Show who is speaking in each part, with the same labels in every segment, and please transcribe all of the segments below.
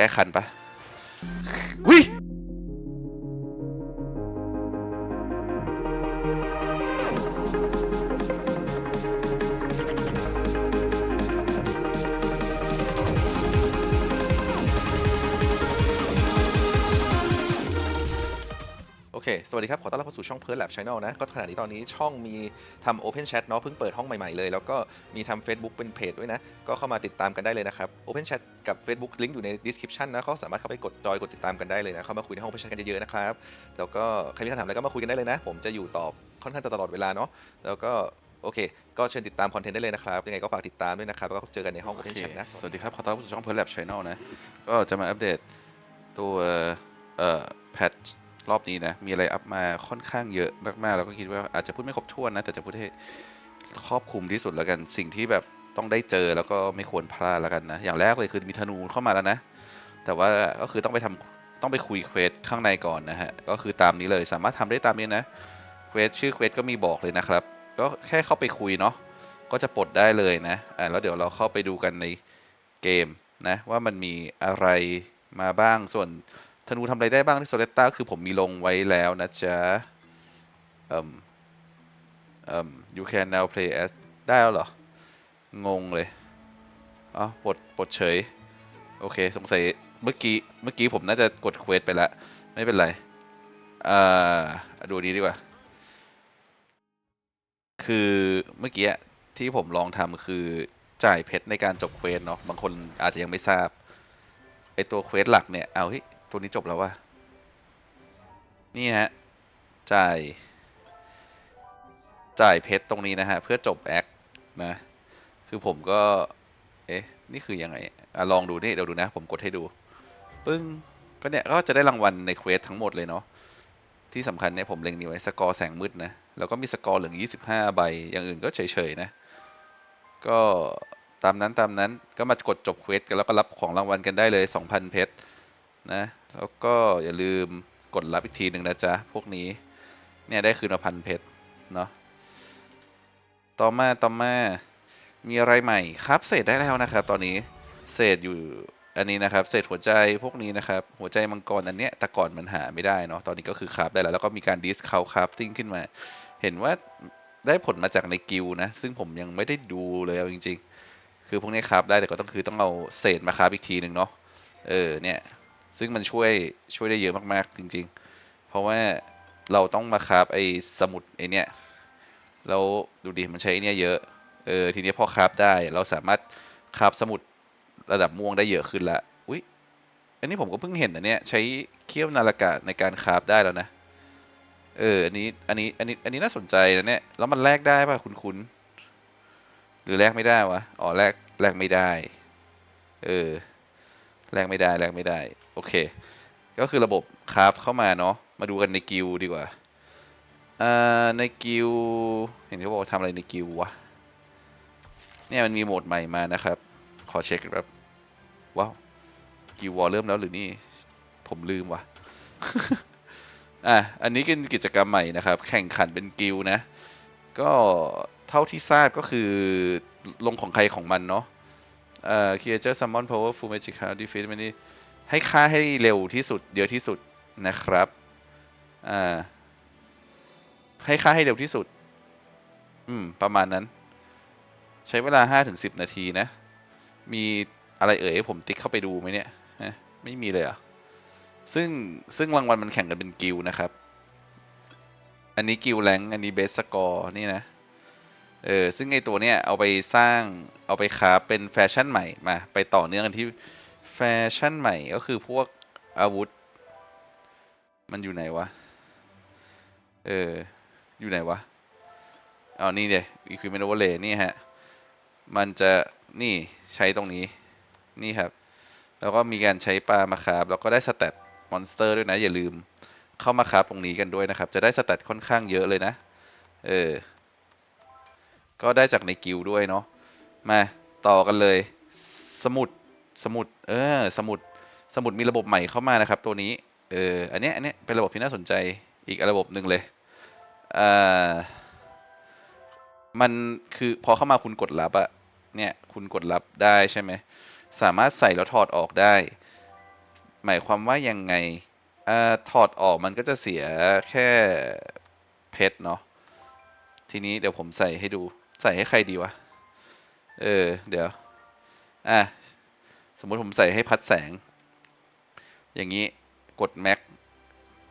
Speaker 1: แก้คันปะวิ สวัสดีครับ ขอต้อนรับเข้าสู่ช่อง p e r Lab Channel นะ ก็ขณะนี้ตอนนี้ช่องมีทำ Open Chat เนาะ เพิ่งเปิดห้องใหม่ๆเลย แล้วก็มีทำ Facebook เป็นเพจด้วยนะ ก็เข้ามาติดตามกันได้เลยนะครับ Open Chat กับ Facebook ลิงก์อยู่ใน description นะเขาสามารถเข้าไปกดจอยกดติดตามกันได้เลยนะ เข้ามาคุยในห้อง Open Chat กันเยอะๆนะครับ แล้วก็ใครมีคำถามอะไรก็มาคุยกันได้เลยนะ ผมจะอยู่ตอบค่อนข้างจะตลอดเวลาเนาะ แล้วก็โอเค ก็เชิญติดตามคอนเทนต์ได้เลยนะครับ ยังไงก็ฝากติดตามด้วยนะครับ แล้วก็เจอกันในห้อง Open Chat นะ สวัสดีครับ ขอต้อนรับเข้าสู่ช่อง p e r Lab Channel นะ ก็จะมาอัปเดตตัวเอ่อแพท รอบนี้นะ มีอะไรอัพมาค่อนข้างเยอะมากๆ แล้วก็คิดว่าอาจจะพูดไม่ครบถ้วนนะ แต่จะพูดให้ครอบคลุมที่สุดแล้วกัน สิ่งที่แบบต้องได้เจอแล้วก็ไม่ควรพลาดแล้วกันนะ อย่างแรกเลยคือมีธนูเข้ามาแล้วนะ แต่ว่าก็คือต้องไปทำต้องไปคุยเควสข้างในก่อนนะฮะ ก็คือตามนี้เลยสามารถทำได้ตามนี้นะเควสชื่อเควสก็มีบอกเลยนะครับ ก็แค่เข้าไปคุยเนาะ ก็จะปลดได้เลยนะ อ่าแล้วเดี๋ยวเราเข้าไปดูกันในเกมนะว่ามันมีอะไรมาบ้างส่วน ธนูทำอะไรได้บ้างที่โซเลตตาคือผมมีลงไว้แล้วนะจ๊ะเอ่มเอ่ม you can now play as ได้แล้วเหรอ งงเลยอ๋อปลดปลดเฉย โอเค สงสัยเมื่อกี้ เมื่อกี้ผมน่าจะกดเควสไปแล้วไม่เป็นไร อ่า ดูนี้ดีกว่า คือเมื่อกี้ที่ผมลองทำคือจ่ายเพชรในการจบเควสเนาะ บางคนอาจจะยังไม่ทราบ ไอตัวเควสหลักเนี่ย เอาเฮ้ย ตัวนี้จบแล้ววะนี่ฮะ จ่าย จ่ายเพชรตรงนี้นะฮะ เพื่อจบแอคนะ คือผมก็ เอ๊ะ นี่คือยังไงอะลองดูนี่เดี๋ยวดูนะ ผมกดให้ดู ปึ้ง ก็เนี่ย ก็จะได้รางวัลในเควสทั้งหมดเลยเนาะ ที่สำคัญเนี่ยผมเล็งนี่ไว้สกอร์แสงมืดนะ แล้วก็มีสกอร์เหลือง 25 ใบ อย่างอื่นก็เฉยๆนะ ก็ตามนั้นตามนั้น ก็มากดจบเควสกันแล้วก็รับของรางวัลกันได้เลย 2,000 เพชรนะ แล้วก็อย่าลืมกดรับอีกทีหนึ่งนะจ๊ะ พวกนี้ เนี่ยได้คืนมาพันเพชรเนาะ ต่อมาต่อมามีอะไรใหม่ครับเศษได้แล้วนะครับ ตอนนี้เศษอยู่อันนี้นะครับ เศษหัวใจพวกนี้นะครับ หัวใจมังกรอันเนี้ยแต่ก่อนมันหาไม่ได้เนาะตอนนี้ก็คือคราฟได้แล้วแล้วก็มีการดิสคาวคราฟติ้งขึ้นมา เห็นว่าได้ผลมาจากในกิลนะ ซึ่งผมยังไม่ได้ดูเลยเอาจริง ๆ คือพวกนี้คราฟได้แต่ก็ต้องคือต้องเอาเศษมาคราฟอีกทีหนึ่งเนาะเออเนี่ย ซึ่งมันช่วยช่วยได้เยอะมากๆจริง ๆ เพราะว่าเราต้องมาคราฟไอ้สมุดไอ้นี่แล้วดูดิมันใช้ไอ้เนี่ยเยอะ เออทีนี้พอคราฟได้เราสามารถคราฟสมุดระดับม่วงได้เยอะขึ้นละ อุ๊ยอันนี้ผมก็เพิ่งเห็นนะเนี่ยใช้เขี้ยวนาฬิกาในการคราฟได้แล้วนะ เอออันนี้อันนี้อันนี้อันนี้น่าสนใจนะเนี่ยแล้วมันแลกได้ป่ะคุณคุณหรือแลกไม่ได้วะ อ๋อแลกแลกไม่ได้ เออ แลกไม่ได้แลกไม่ได้ โอเค ก็คือระบบคราฟเข้ามาเนาะมาดูกันในกิลดีกว่าอ่าในกิลเห็นเขาบอกทำอะไรในกิลวะเนี่ยมันมีโหมดใหม่มานะครับ ขอเช็คแบบว้าวกิลวอลเริ่มแล้วหรือนี่ ผมลืมว่ะอะอันนี้เป็นกิจกรรมใหม่นะครับ แข่งขันเป็นกิลนะ ก็เท่าที่ทราบก็คือลงของใครของมันเนาะ เอ่อ creature summon powerful magic card defeat มันนี่ให้ค่าให้เร็วที่สุด เยอะที่สุดนะครับ อ่า ให้ค่าให้เร็วที่สุด อืม ประมาณนั้น ใช้เวลา 5-10 นาทีนะ มีอะไรเอ่ยให้ผมติ๊กเข้าไปดูไหมเนี่ยฮะไม่มีเลยอะ ซึ่งซึ่งรางวัลมันแข่งกันเป็นกิลนะครับ อันนี้กิลแรงอันนี้เบสสกอร์นี่นะ เออซึ่งไอตัวเนี้ยเอาไปสร้างเอาไปคราฟเป็นแฟชั่นใหม่มาไปต่อเนื่องกันที่แฟชั่นใหม่ก็คือพวกอาวุธ มันอยู่ไหนวะ เออ อยู่ไหนวะอ๋อนี่เด equipment overlay นี่ฮะ มันจะนี่ใช้ตรงนี้นี่ครับ แล้วก็มีการใช้ปลามาคราบแล้วก็ได้สเตตมอนสเตอร์ด้วยนะ อย่าลืมเข้ามาคราบตรงนี้กันด้วยนะครับ จะได้สเตตค่อนข้างเยอะเลยนะ เออ ก็ได้จากในกิลด้วยเนาะมาต่อกันเลย สมุดสมุดเออสมุดสมุดมีระบบใหม่เข้ามานะครับ ตัวนี้เอออันเนี้ยอันเนี้ยเป็นระบบที่น่าสนใจอีกระบบหนึ่งเลยอ่ามันคือพอเข้ามาคุณกดรับอะเนี่ยคุณกดรับได้ใช่ไหมสามารถใส่แล้วถอดออกได้ หมายความว่ายังไงอ่าถอดออกมันก็จะเสียแค่เพชรเนาะทีนี้เดี๋ยวผมใส่ให้ดู ใส่ให้ใครดีวะ เออ เดี๋ยว อะ สมมุติผมใส่ให้พัดแสง อย่างนี้ กดแม็ก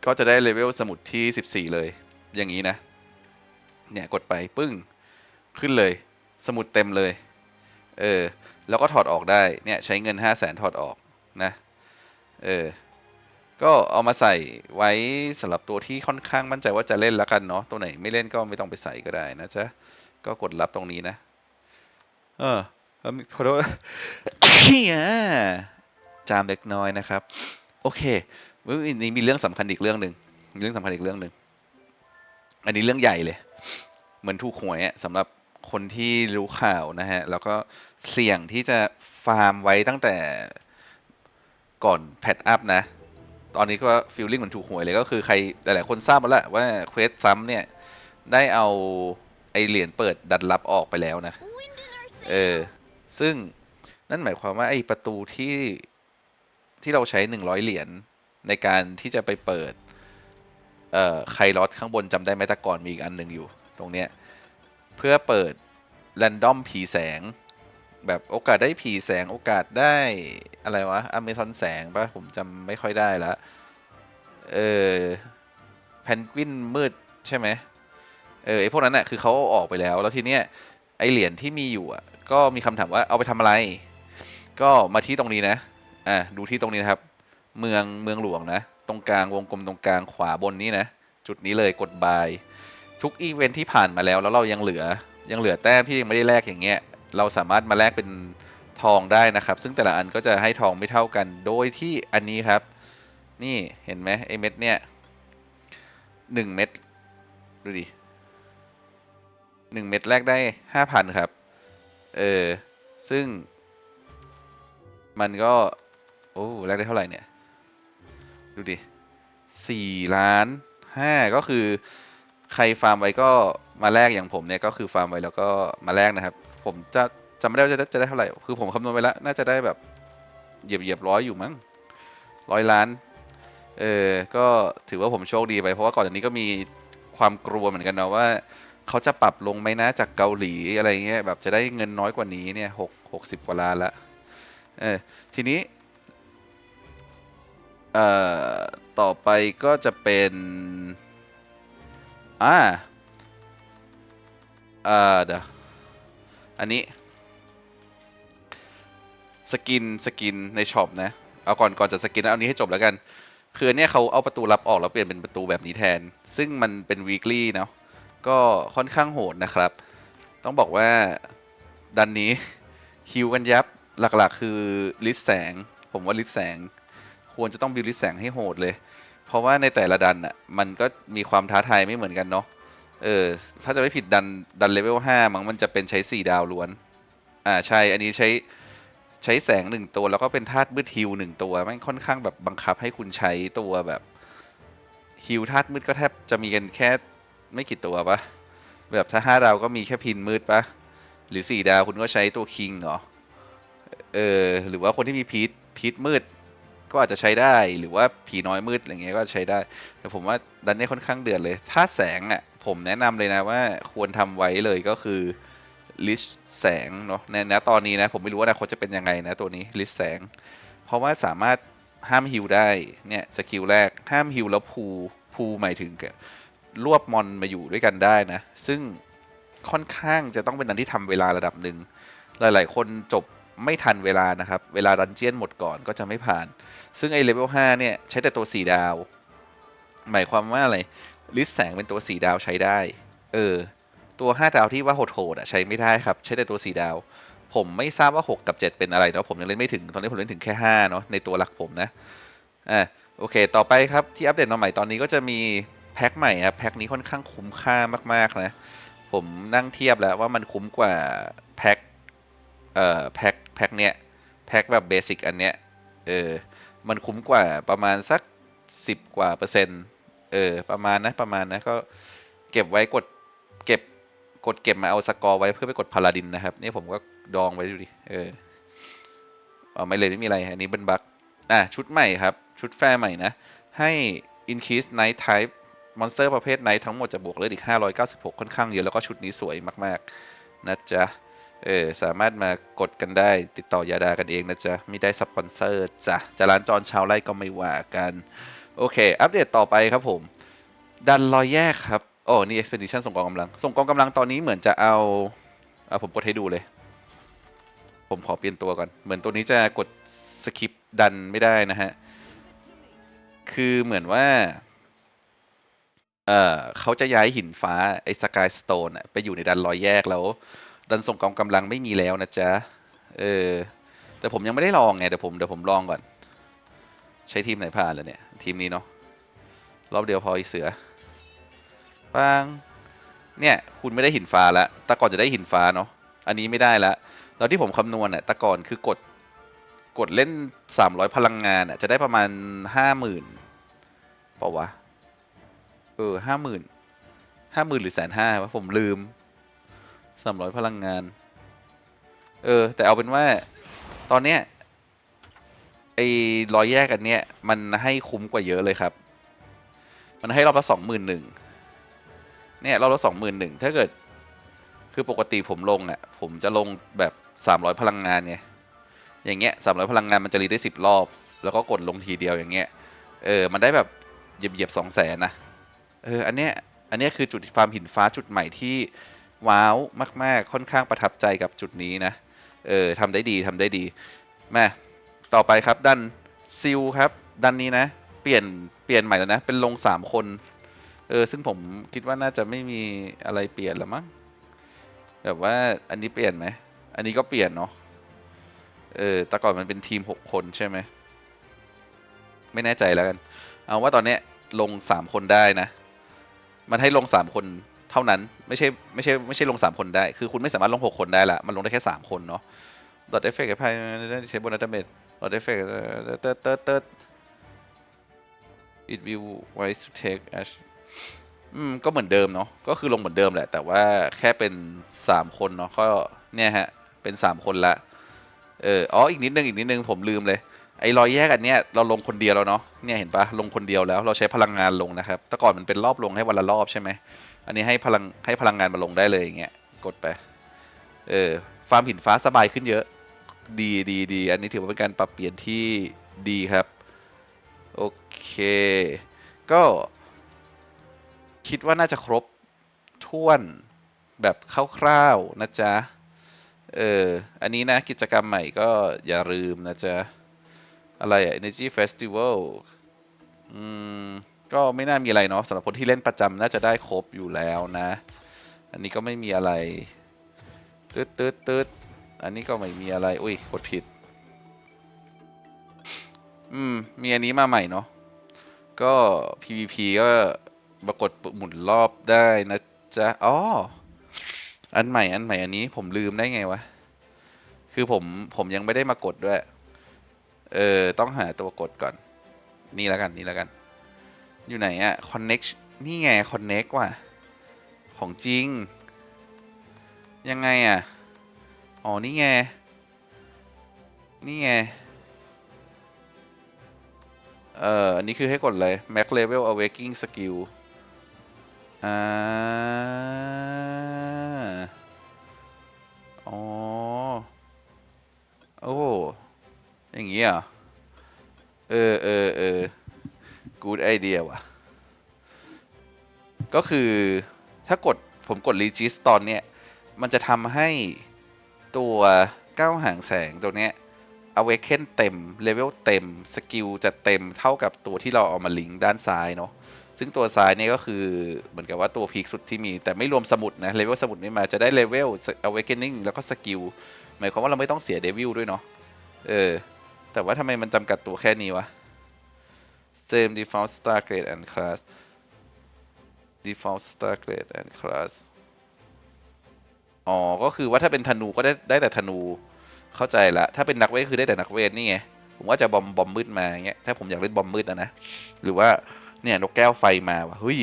Speaker 1: ก็จะได้เลเวลสมุดที่ 14 เลย อย่างนี้นะ เนี่ย กดไปปึ้ง ขึ้นเลย สมุดเต็มเลย เออ แล้วก็ถอดออกได้ เนี่ย ใช้เงิน 5 0 0แสนถอดออกนะ เออ ก็เอามาใส่ไว้สำหรับตัวที่ค่อนข้างมั่นใจว่าจะเล่นแล้วกันเนาะ ตัวไหนไม่เล่นก็ไม่ต้องไปใส่ก็ได้นะจ๊ะ ก็กดรับตรงนี้นะ เออขอโทษจามเล็กน้อยนะครับ โอเควันนี้มีเรื่องสำคัญอีกเรื่องหนึ่งเรื่องสำคัญอีกเรื่องหนึ่งอันนี้เรื่องใหญ่เลย เหมือนถูกหวยอะสำหรับคนที่รู้ข่าวนะฮะ แล้วก็เสี่ยงที่จะฟาร์มไว้ตั้งแต่ก่อนแพทอัพนะ ตอนนี้ก็ฟีลลิ่งเหมือนถูกหวยเลยก็คือใครหลายๆคนทราบมาแล้วว่าเควสซ้ำเนี่ย ได้เอา เหรียญเปิดดันลับออกไปแล้วนะ เออ ซึ่งนั่นหมายความว่าไอประตูที่ที่เราใช้หนึ่งร้อยเหรียญในการที่จะไปเปิด เอ่อไคลอสข้างบนจำได้ไหมแต่ก่อนมีอีกอันหนึ่งอยู่ ตรงเนี้ย เพื่อเปิดแรนดอมผีแสง แบบโอกาสได้ผีแสงโอกาสได้อะไรวะอเมซอนแสงปะผมจำไม่ค่อยได้ละ เออแพนกวินมืดใช่ไหม เออไอพวกนั้นน่ะคือเขาเอาออกไปแล้ว แล้วทีเนี้ยไอเหรียญที่มีอยู่อะ ก็มีคำถามว่าเอาไปทำอะไร ก็มาที่ตรงนี้นะอะดูที่ตรงนี้นะครับ เมืองเมืองหลวงนะ ตรงกลางวงกลมตรงกลางขวาบนนี้นะ จุดนี้เลยกดบาย ทุกอีเวนท์ที่ผ่านมาแล้ว แล้วเรายังเหลือยังเหลือแต้มที่ยังไม่ได้แลกอย่างเงี้ย เราสามารถมาแลกเป็นทองได้นะครับ ซึ่งแต่ละอันก็จะให้ทองไม่เท่ากัน โดยที่อันนี้ครับ นี่เห็นไหมไอเม็ดเนี่ยหนึ่งเม็ดดูดิ หนึ่งเม็ดแลกได้ห้าพันครับ เออ ซึ่ง มันก็ โอ้แลกได้เท่าไหร่เนี่ย ดูดิสี่ล้านห้าก็คือ ใครฟาร์มไว้ก็มาแลกอย่างผมเนี่ยก็คือฟาร์มไว้แล้วก็มาแลกนะครับ ผมจะจำไม่ได้ว่าจะได้จะได้เท่าไหร่ คือผมคำนวณไปแล้ว น่าจะได้แบบเหยียบเหยียบร้อยอยู่มั้งร้อยล้าน เออ ก็ถือว่าผมโชคดีไป เพราะว่าก่อนจากนี้ก็มีความกลัวเหมือนกันเนาะว่า เขาจะปรับลงไหมนะจากเกาหลีอะไรเงี้ยแบบจะได้เงินน้อยกว่านี้เนี่ยหกหกสิบกว่าล้านละเออทีนี้เอ่อต่อไปก็จะเป็นอ่าเอ่อเดี๋ยวอันนี้สกินสกินในช็อปนะเอาก่อนก่อนจะสกินเอาอันนี้ให้จบแล้วกัน คือเนี้ยเขาเอาประตูลับออกแล้วเปลี่ยนเป็นประตูแบบนี้แทน ซึ่งมันเป็น weekly เนาะ ก็ค่อนข้างโหดนะครับ ต้องบอกว่าดันนี้ฮิวกันยับหลักๆ คือลิสแสง ผมว่าลิสแสง ควรจะต้องบิวลิสแสงให้โหดเลย เพราะว่าในแต่ละดันอะมันก็มีความท้าทายไม่เหมือนกันเนาะเออถ้าจะไม่ผิดดันดันเลเวลห้ามั้งมันจะเป็นใช้สี่ดาวล้วน อ่าใช่อันนี้ใช้ใช้แสงหนึ่งตัวแล้วก็เป็นธาตุมืดฮิวหนึ่งตัวมันค่อนข้างแบบบังคับให้คุณใช้ตัวแบบฮิวธาตุมืดก็แทบจะมีกันแค่ ไม่กี่ตัวปะแบบถ้าห้าดาวก็มีแค่พินมืดปะหรือสี่ดาวคุณก็ใช้ตัวคิงเหรอเออหรือว่าคนที่มีพีทพีทมืด ก็อาจจะใช้ได้หรือว่าผีน้อยมืดอะไรเงี้ยก็ใช้ได้ แต่ผมว่าดันนี้ค่อนข้างเดือดเลย ถ้าแสงอะผมแนะนำเลยนะว่าควรทำไว้เลยก็คือลิสแสงเนาะในณตอนนี้นะผมไม่รู้ว่าอนาคตจะเป็นยังไงนะตัวนี้ลิสแสง เพราะว่าสามารถห้ามฮิวได้เนี่ยสกิลแรกห้ามฮิวแล้วพูพูหมายถึงกับ รวบมอนมาอยู่ด้วยกันได้นะ ซึ่งค่อนข้างจะต้องเป็นอันที่ทำเวลาระดับหนึ่ง หลาย ๆ คนจบไม่ทันเวลานะครับ เวลาดันเจียนหมดก่อนก็จะไม่ผ่าน ซึ่งไอ้เลเวล5เนี่ยใช้แต่ตัว 4 ดาว หมายความว่าอะไร ลิสแสงเป็นตัว 4 ดาวใช้ได้ เออ ตัว 5 ดาวที่ว่าโหดๆอะใช้ไม่ได้ครับ ใช้แต่ตัว 4 ดาว ผมไม่ทราบว่า 6 กับ 7 เป็นอะไรเนาะ ผมยังเล่นไม่ถึง ตอนนี้ผมเล่นถึงแค่ 5 เนาะ ในตัวหลักผมนะ อ่าโอเค ต่อไปครับที่อัปเดตมาใหม่ตอนนี้ก็จะมี แพ็คใหม่ครับแพ็คนี้ค่อนข้างคุ้มค่ามากๆนะ ผมนั่งเทียบแล้วว่ามันคุ้มกว่าแพ็คเอ่อแพ็คแพ็คเนี้ยแพ็คแบบเบสิกอันเนี้ยเออมันคุ้มกว่าประมาณสักสิบกว่าเปอร์เซ็นต์เออประมาณนะประมาณนะก็เก็บไว้กดเก็บกดเก็บมาเอาสกอร์ไว้เพื่อไปกดพาลาดินนะครับ นี่ผมก็ดองไว้ดูดิเออเอาไม่เลยไม่มีอะไร อันนี้เป็นบั๊กอะชุดใหม่ครับ ชุดแฟร์ใหม่นะ ให้ increase night type monster ประเภท night ทั้งหมดจะบวกเลือดอีก 596 ค่อนข้างเยอะ แล้วก็ชุดนี้สวยมากๆ นะจ๊ะ เออ สามารถมากดกันได้ติดต่อยาดากันเองนะจ๊ะ ไม่ได้สปอนเซอร์จ้ะจะร้านจอนชาวไร่ก็ไม่ว่ากัน โอเค อัปเดตต่อไปครับผม ดันรอยแยกครับโอ้นี่ expedition ส่งกองกำลัง ส่งกองกำลังตอนนี้เหมือนจะเอาเอาผมกดให้ดูเลย ผมขอเปลี่ยนตัวก่อน เหมือนตัวนี้จะกดสคิปดันไม่ได้นะฮะ คือเหมือนว่า เอ่อเขาจะย้ายหินฟ้าไอ้สกายสโตนไปอยู่ในดันรอยแยกแล้ว ดันส่งกองกำลังไม่มีแล้วนะจ๊ะ เออ แต่ผมยังไม่ได้ลองไงเดี๋ยวผมเดี๋ยวผมลองก่อน ใช้ทีมไหนผ่านแล้วเนี่ย ทีมนี้เนาะรอบเดียวพออีเสือปังเนี่ย คุณไม่ได้หินฟ้าล้วแต่ก่อนจะได้หินฟ้าเนาะอันนี้ไม่ได้แล้วแล้วที่ผมคำนวณเนี่ยต่ก่อนคือกดกดเล่น 300 พลังงานอะจะได้ประมาณ 50,000เปล่าวะ เออ50,000 50,000หมื่นหรือแสนห้าวะผมลืม300พลังงาน เออ แต่เอาเป็นว่าตอนเนี้ยไอ้รอยแยกอันเนี้ย มันให้คุ้มกว่าเยอะเลยครับ มันให้รอบละสองหมื่นหนึ่งเนี่ยรอบละสองหมื่นหนึ่งถ้าเกิด คือปกติผมลงอะ ผมจะลงแบบสามร้อยพลังงานไงอย่างเงี้ยสามร้อยพลังงานมันจะรีได้สิบรอบ แล้วก็กดลงทีเดียวอย่างเงี้ย เออ มันได้แบบเหยียบเหยียบสองแสนนะ เอออันเนี้ยอันเนี้ยคือจุดฟาร์มหินฟ้าจุดใหม่ที่ว้าวมาก ๆ ค่อนข้างประทับใจกับจุดนี้นะ เออทำได้ดีทำได้ดีมาต่อไปครับดันซิลครับดันนี้นะ เปลี่ยนเปลี่ยนใหม่แล้วนะ เป็นลงสามคน เออซึ่งผมคิดว่าน่าจะไม่มีอะไรเปลี่ยนแล้วมั้งแบบว่าอันนี้เปลี่ยนไหมอันนี้ก็เปลี่ยนเนาะเออแต่ก่อนมันเป็นทีมหกคนใช่ไหมไม่แน่ใจแล้วกัน เอาว่าตอนเนี้ยลงสามคนได้นะ มันให้ลงสามคนเท่านั้น ไม่ใช่ไม่ใช่ไม่ใช่ลงสามคนได้ คือคุณไม่สามารถลงหกคนได้ละมันลงได้แค่สามคนเนาะดอทเอฟเฟกต์ไพ่ใช้บนดัตเตอร์เบดดอทเอฟเฟกต์เติร์ดเติร์ดเติร์ด it will wise to take ash อืมก็เหมือนเดิมเนาะก็คือลงเหมือนเดิมแหละ แต่ว่าแค่เป็นสามคนเนาะก็เนี่ยฮะ เป็นสามคนละ เอออ๋ออีกนิดนึงอีกนิดนึงผมลืมเลยไอ้รอยแยกอันเนี้ยเราลงคนเดียวแล้วเนาะเนี่ยเห็นปะลงคนเดียวแล้วเราใช้พลังงานลงนะครับแต่ก่อนมันเป็นรอบลงให้วันละรอบใช่ไหมอันนี้ให้พลังให้พลังงานมาลงได้เลยอย่างเงี้ยกดไปเออฟาร์มหินฟ้าสบายขึ้นเยอะดีดีดีอันนี้ถือว่าเป็นการปรับเปลี่ยนที่ดีครับโอเคก็คิดว่าน่าจะครบถ้วนแบบคร่าวๆนะจ๊ะ เออ อันนี้นะกิจกรรมใหม่ก็อย่าลืมนะจ๊ะ อะไรอะ Energy Festival อืม ก็ไม่น่ามีอะไรเนาะสำหรับคนที่เล่นประจำน่าจะได้ครบอยู่แล้วนะ อันนี้ก็ไม่มีอะไร ตืดตืดตืดอันนี้ก็ไม่มีอะไร อุ้ยกดผิด อืม มีอันนี้มาใหม่เนาะ ก็ PVP ก็มากดหมุนรอบได้นะจ๊ะ อ๋อ อันใหม่อันใหม่อันนี้ผมลืมได้ไงวะ คือผมผมยังไม่ได้มากดด้วย เออต้องหาตัวกดก่อน นี่แล้วกันนี่แล้วกัน อยู่ไหนอะ connect นี่ไง connect ว่ะ ของจริง ยังไงอะอ๋อ นี่ไง นี่ไง เอ่ออันนี้คือให้กดเลย max level awakening skill อ่า อย่างงี้เหรอเออเออเออ good idea ว่ะ ก็คือถ้ากดผมกด regis ตอนเนี้ย มันจะทำให้ตัวก้าวหางแสงตัวเนี้ย awaken เต็ม level เต็ม สกิลจะเต็มเท่ากับตัวที่เราเอามาลิงก์ด้านซ้ายเนาะซึ่งตัวซ้ายเนี่ยก็คือเหมือนกับว่าตัวพีคสุดที่มี แต่ไม่รวมสมุดนะ เลเวลสมุดไม่มาจะได้เลเวล awakening แล้วก็สกิลหมายความว่าเราไม่ต้องเสียเดวิลด้วยเนาะเออ แต่ว่าทำไมมันจำกัดตัวแค่นี้วะ same default star grade and class default star grade and class อ๋อ ก็คือว่าถ้าเป็นธนูก็ได้ได้แต่ธนู เข้าใจละ ถ้าเป็นนักเวทคือได้แต่นักเวทนี่ไง ผมว่าจะบอมบอมมืดมาอย่างเงี้ย ถ้าผมอยากเล่นบอมมืดอะนะ หรือว่าเนี่ยนกแก้วไฟมาว่ะเฮ้ย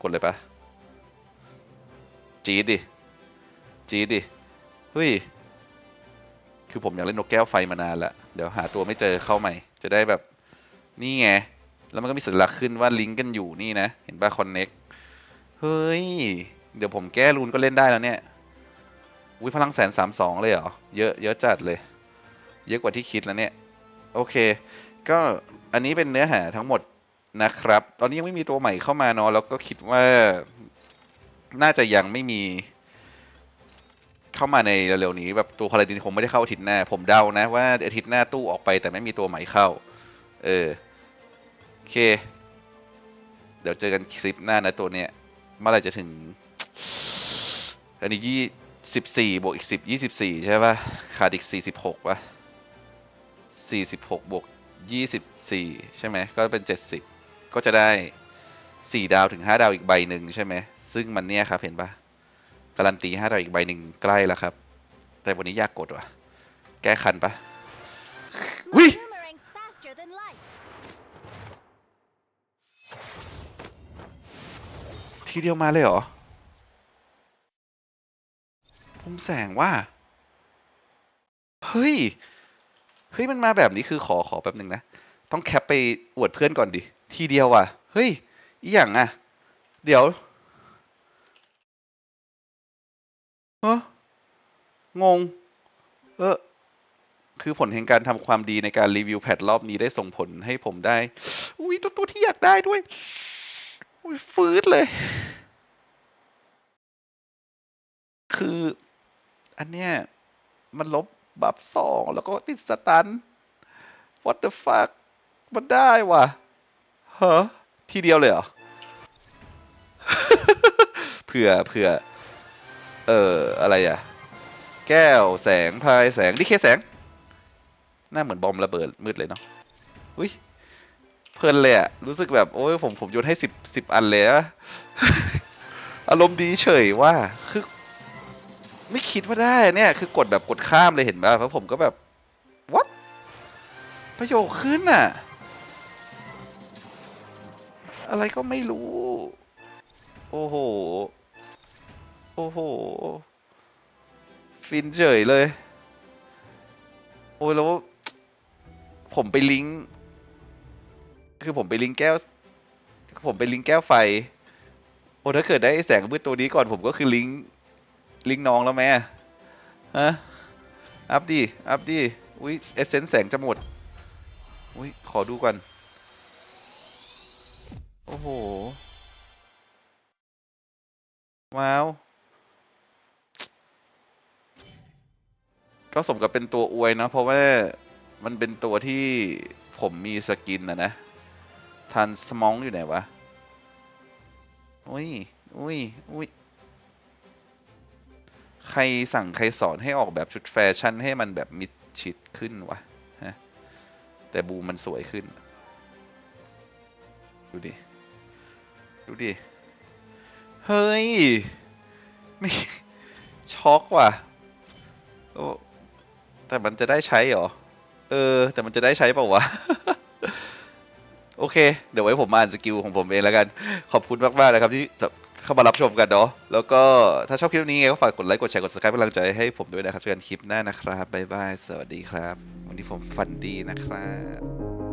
Speaker 1: กดเลยปะจีดดิ จีดดิ เฮ้ย คือผมอยากเล่นนกแก้วไฟมานานล้วเดี๋ยวหาตัวไม่เจอเข้าใหม่ จะได้แบบนี่ไง แล้วมันก็มีสัญลักษณ์ขึ้นว่าลิงก์กันอยู่นี่นะ เห็นป่ะคอนเน็กเฮ้ย เดี๋ยวผมแก้รูนก็เล่นได้แล้วเนี่ยวิพลังแสนสามสองเลยเหรอ เยอะเยอะจัดเลย เยอะกว่าที่คิดแล้วเนี่ย โอเค ก็อันนี้เป็นเนื้อหาทั้งหมดนะครับ ตอนนี้ยังไม่มีตัวใหม่เข้ามาเนาะแล้วก็คิดว่าน่าจะยังไม่มี เข้ามาในเร็วๆนี้แบบตัวพาราดินคงไม่ได้เข้าอาทิตย์หน้า ผมเดานะว่าอาทิตย์หน้าตู้ออกไปแต่ไม่มีตัวใหม่เข้า เออ โอเค เดี๋ยวเจอกันคลิปหน้านะตัวเนี้ยเมื่อไหร่จะถึง อันนี้ยี่สิบสี่บวกอีกสิบยี่สิบสี่ใช่ป่ะขาดอีกสี่สิบหกป่ะสี่สิบหกบวกยี่สิบสี่ใช่ไหมก็เป็นเจ็ดสิบก็จะได้สี่ดาวถึงห้าดาวอีกใบหนึ่งใช่ไหมซึ่งมันเนี้ยครับเห็นป่ะ การันตีห้าดาวอีกใบหนึ่งใกล้แล้วครับ แต่วันนี้ยากกดว่ะ แก้คันปะ
Speaker 2: My
Speaker 1: Ui!
Speaker 2: boomerang's faster than light.
Speaker 1: ทีเดียวมาเลยเหรอผมแสงว่า เฮ้ย เฮ้ย มันมาแบบนี้คือขอขอแป๊บหนึ่งนะ ต้องแคปไปอวดเพื่อนก่อนดิ ทีเดียวว่ะ เฮ้ย อีหยังอะ เดี๋ยว เองง เออ คือผลแห่งการทำความดีในการรีวิวแพทรอบนี้ได้ส่งผลให้ผมได้ อุ้ยตัวตัวที่อยากได้ด้วย อุ้ยฟืดเลย คือ อันเนี้ย มันลบบัฟสองแล้วก็ติดสตัน what the fuck มันได้ว่ะฮะทีเดียวเลยเหรอ เผื่อเผื่อ เอออะไรอะ แก้วแสงพายแสงนี่เคแสง หน้าเหมือนบอมระเบิดมืดเลยเนาะอุ้ยเพลินเลยอะรู้สึกแบบโอ้ยผมผมโยนให้สิบสิบอันเลยอะอารมณ์ดีเฉยว่าคือ ไม่คิดว่าได้เนี่ย คือกดแบบกดข้ามเลยเห็นป่ะเพราะผมก็แบบ what ประโยคขึ้นน่ะอะไรก็ไม่รู้ โอ้โห โอ้โห ฟินเฉยเลย โอ้ยแล้วผมไปลิงก์คือผมไปลิงก์แก้ว ผมไปลิงก์แก้วไฟ โอ้ถ้าเกิดได้แสงมืดตัวนี้ก่อนผมก็คือลิงก์ลิงก์น้องแล้วแม่ฮะ อัพดี อัพดี อุ้ยเอเซนแสงจะหมด อุ้ยขอดูก่อนโอ้โห ว้าว ก็สมกับเป็นตัวอวยนะเพราะว่ามันเป็นตัวที่ผมมีสกินนะนะทันสมองอยู่ไหนวะ อุ้ย อุ้ย อุ้ย ใครสั่งใครสอนให้ออกแบบชุดแฟชั่นให้มันแบบมิดชิดขึ้นวะฮะแต่บูมันสวยขึ้น ดูดิ ดูดิ เฮ้ย ไม่ ช็อกว่ะโอ แต่มันจะได้ใช้เหรอ เออ แต่มันจะได้ใช้เปล่าวะ โอเค เดี๋ยวไว้ผมมาอ่านสกิลของผมเองแล้วกัน ขอบคุณมากๆนะครับที่เข้ามารับชมกันเนาะ แล้วก็ถ้าชอบคลิปนี้ไงก็ฝากกดไลค์ กดแชร์ กด subscribe เป็นกำลังใจให้ผมด้วยนะครับเจอกันคลิปหน้านะครับ บ๊ายบาย สวัสดีครับ วันนี้ผมฟันดีนะครับ